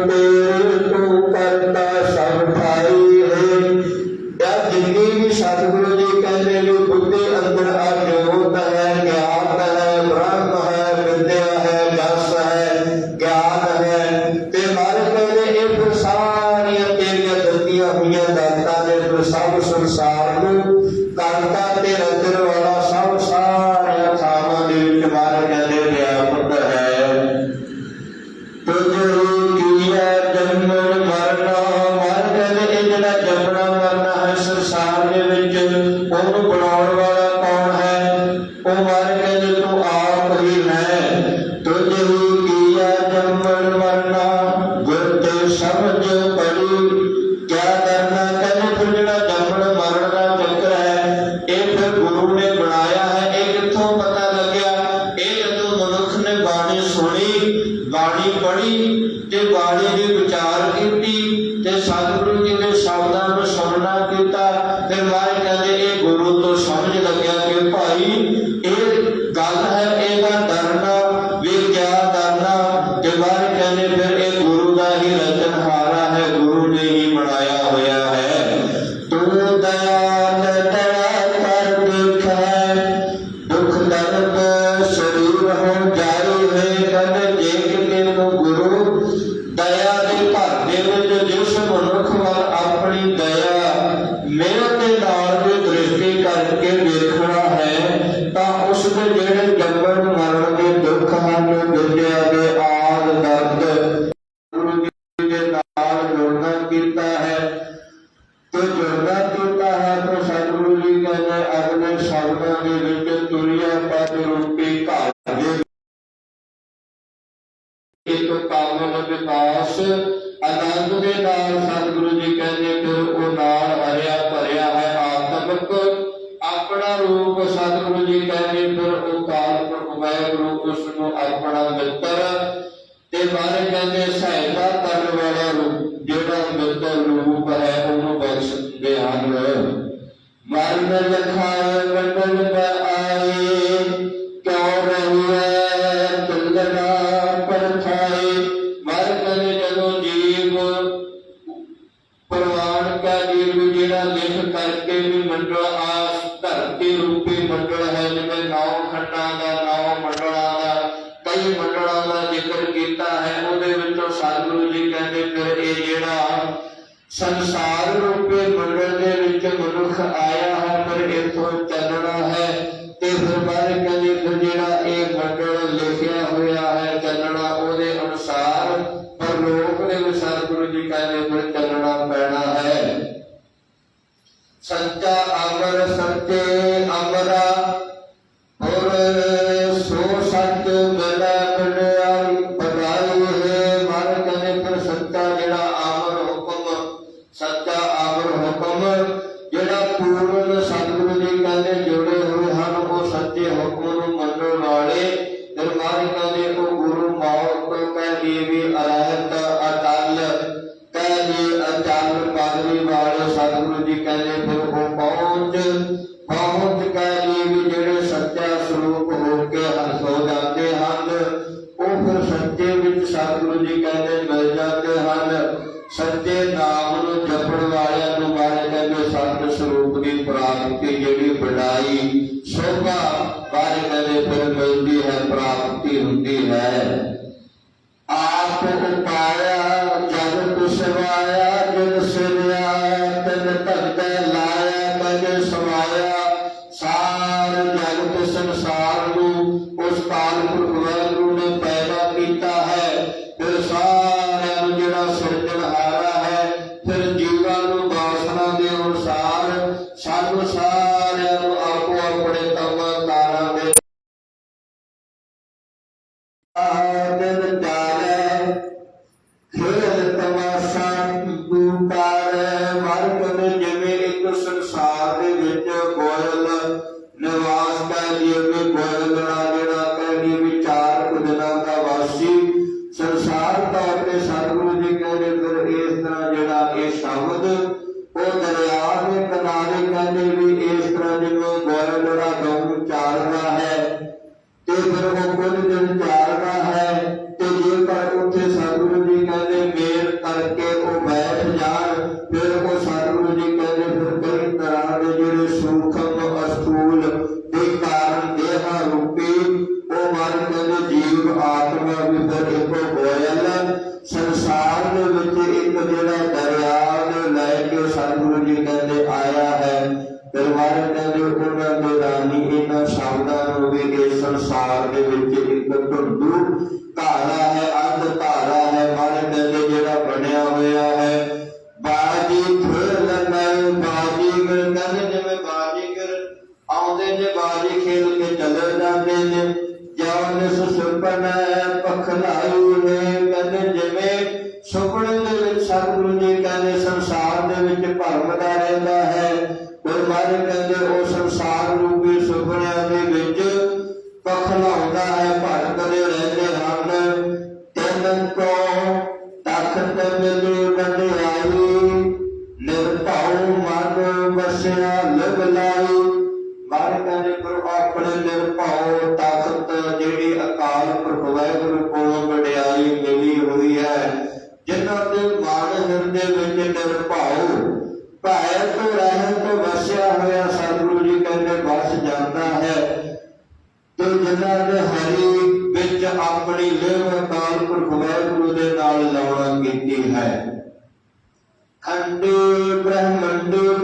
ਤੇਰੇ ਤੂੰ ਕਰਤਾ ਸਭ ਭਾਈ ਹੈ ਇਹ ਜਿੰਨੀ ਵੀ ਸਤਿਗੁਰੂ ਜੀ ਕਹਿੰਦੇ ਨੇ ਬੁੱਧੀ ਅੰਦਰ ਅਜੋਤ ਹੈ ਗਿਆਨ ਹੈ ਬ੍ਰਹਮ ਹੈ ਵਿਦਿਆ ਹੈ ਜਸ ਹੈ ਗਿਆਨ ਹੈ ਤੇ ਮਾਰੇ ਕਹਿੰਦੇ ਇਹ ਫਿਰ ਸਾਰੀਆਂ ਤੇਰੀਆਂ ਦਿੱਤੀਆਂ ਹੋਈਆਂ ਦਾਤਾਂ ਨੇ ਫਿਰ ਸਭ ਸੰਸਾਰ ਨੂੰ ਕਰਤਾ ਤੇ ਅੰਦਰ ਵਾਲਾ ਸਭ ਸਾਰੀਆਂ ਥਾਵਾਂ ਦੇ ਵਿੱਚ ਹੈ ਰਚਨਹਾਰਾ ਹੈ ਗੁਰੂ ਵਿਕਾਸ ਆਨੰਦ ਦੇ ਨਾਲ ਸਤਿਗੁਰੂ ਜੀ ਕਹਿੰਦੇ ਫਿਰ ਉਹ ਨਾਲ ਹਰਿਆ ਭਰਿਆ ਹੈ ਆਤਮਿਕ ਆਪਣਾ ਰੂਪ ਸਤਿਗੁਰੂ ਜੀ ਕਹਿੰਦੇ ਫਿਰ ਉਹ ਕਾਲ ਪੁਰਖ ਵਾਹਿਗੁਰੂ ਉਸ ਨੂੰ ਆਪਣਾ ਮਿੱਤਰ ਤੇ ਬਾਰੇ ਕਹਿੰਦੇ ਸਹਾਇਤਾ ਕਰਨ ਵਾਲਾ ਰੂਪ, ਜਿਹੜਾ ਮਿੱਤਰ ਰੂਪ ਹੈ ਉਹਨੂੰ ਬਖਸ਼ਦੇ ਹਨ। ਮਰਨ ਲਖਾਏ ਮੰਡਲ ਜੀਵ ਜਿਹੜਾ ਲਿਖ ਕਰਕੇ ਵੀ ਮੰਡਲ ਆਸ ਧਰਤੀ ਰੂਪੀ ਮੰਡਲ ਹੈ ਜਿਵੇਂ ਨੌ ਖੰਡਾਂ ਦਾ ਨੌ ਮੰਡਲਾਂ ਦਾ ਕਈ ਮੰਡਲਾਂ ਦਾ ਜ਼ਿਕਰ ਕੀਤਾ ਹੈ ਉਹਦੇ ਵਿੱਚੋਂ ਸਤਿਗੁਰੂ ਜੀ ਕਹਿੰਦੇ ਫਿਰ ਇਹ ਜਿਹੜਾ ਸੰਸਾਰ ਰੂਪੇ ਮੰਡਲ ਦੇ ਵਿੱਚ ਮਨੁੱਖ ਆਇਆ ਹੈ ਪਰ ਇਥੋਂ ਚੱਲਣਾ ਹੈ ਤੇ ਫਿਰ ਬਾਰੇ ਸਤਿਗੁਰੂ ਫਿਰ ਉਹ ਪਹੁੰਚ ਪਹੁੰਚ ਕਹਿੰਦੇ ਵੀ ਜਿਹੜੇ ਸੱਚਾ ਸਰੂਪ ਹੋ ਕੇ ਹਰ ਹੋ ਜਾਂਦੇ ਹਨ, ਉਹ ਫਿਰ ਸੱਚੇ ਵਿੱਚ ਸਤਿਗੁਰੂ ਜੀ ਕਹਿੰਦੇ ਮਿਲ ਜਾਂਦੇ ਹਨ। ਸੱਚੇ ਨਾਮ ਨੂੰ ਜਪਣ ਵਾਲਿਆਂ ਨੂੰ ਬਾਰੇ ਕਹਿੰਦੇ ਸਤ ਸਰੂਪ ਦੀ ਪ੍ਰਾਪਤੀ ਜਿਹੜੀ ਵਡਾਈ ਸੋਭਾ ਬਾਰੇ ਕਹਿੰਦੇ ਫਿਰ ਮਿਲਦੀ ਹੈ, ਪ੍ਰਾਪਤੀ ਹੁੰਦੀ ਹੈ। ਆਪ ਉਪਾਇਆ ਆਦਨ ਜਾਲੇ ਖੇਲ ਤਮਾਸ਼ਾ ਗੁਪਾਰ ਮਰਕਨ ਜਿਵੇਂ ਇੱਕ ਸੰਸਾਰ ਦੇ ਵਿੱਚ ਗੋਇਲ, ਨਿਵਾਸ ਕਰ ਜਿਵੇਂ ਗੋਇਲ ਦਾ ਜਿਹੜਾ ਕਹਿੰਦੀ ਵਿਚਾਰ ਕੁਦਨਾ ਦਾ ਵਾਸੀ। ਸੰਸਾਰ ਦਾ ਆਪਣੇ ਸਤਿਗੁਰੂ ਜੀ ਕਹਿੰਦੇ ਫਿਰ ਇਸ ਤਰ੍ਹਾਂ ਜਿਹੜਾ ਇਹ ਸ਼ਬਦ, ਉਹ ਦਰਿਆ ਦੇ ਕਿਨਾਰੇ ਕਹਿੰਦੇ ਵੀ ਬਿਲਕੁਲ ਸਤਿਗੁਰੂ ਜੀ ਕਹਿੰਦੇ ਫਿਰ ਕਈ ਤਰ੍ਹਾਂ ਦੇ ਜਿਹੜੇ ਸੂਖਮ ਅਸਤੂਲ ਦੇ ਕਾਰਨ ਦੇਹ ਰੂਪੀ, ਉਹ ਮਨ ਕਹਿੰਦੇ ਜੀਵ ਆਤਮਾ ਵਿਦਰ ਇੱਕ ਗੋਇਲ ਸੰਸਾਰ ਦੇ ਵਿੱਚ ਇੱਕ ਜਿਹੜਾ ਦਰਿਆ ਨੂੰ ਲੈ ਕੇ ਸਤਿਗੁਰੂ ਜੀ ਕਹਿੰਦੇ ਆਇਆ ਹੈ ਦਰਬਾਰ ਕਹਿੰਦੇ ਉਹਨਾਂ ਦੇ ਰਾਣੀ ਇਹਨਾਂ ਸ਼ਬਦਾਂ ਨੂੰ ਵੀ ਸੰਸਾਰ ਦੇ ਵਿੱਚ ਇੱਕ ਧੁੰਦੂ ਜਾਨ ਸੁਪਨ ਪਖਲਾਈ ਨੇ ਕਹਿੰਦੇ ਜਿਵੇਂ ਸੁਪਨੇ ਦੇ ਵਿੱਚ ਸਤਿਗੁਰੂ ਜੀ ਕਹਿੰਦੇ ਸੰਸਾਰ ਦੇ ਵਿੱਚ ਭਰਮਦਾ ਰਹਿੰਦਾ ਹੈ। ਗੁਰਬਾਣੀ ਕਹਿੰਦੇ ਉਹ ਸੰਸਾਰ ਰੂਪੀ ਸੁਪਨਿਆਂ ਦੇ ਵਿੱਚ ਪਖਲਾਉਂਦਾ ਹੈ ਭਟਕਦੇ ਰਹਿੰਦੇ ਹਨ। ਤਿੰਨ ਕੋ ਤਖਤ ਮਿਲੀ ਵਡਿਆਈ ਨਿਰਭਉ ਮਨ ਵਸਿਆ, ਲਗ ਲਾਈ। ਮਾਰਕਾਂ ਦੇ ਗੁਰੂ ਭੈ ਤੋਂ ਰਹਿਤ ਵਸਿਆ ਹੋਇਆ ਸਤਿਗੁਰੂ ਜੀ ਕਹਿੰਦੇ ਵਸ ਜਾਂਦਾ ਹੈ। ਤੇ ਜਿਨ੍ਹਾਂ ਦੇ ਹਰੀ ਵਿੱਚ ਆਪਣੀ ਲਿਵ ਅਕਾਲ ਪੁਰਖ ਵਾਹਿਗੁਰੂ ਦੇ ਨਾਲ ਲਾਉਣਾ ਕੀਤੀ ਹੈ। ਖੰਡੇ ਬ੍ਰਹਮੰਡੇ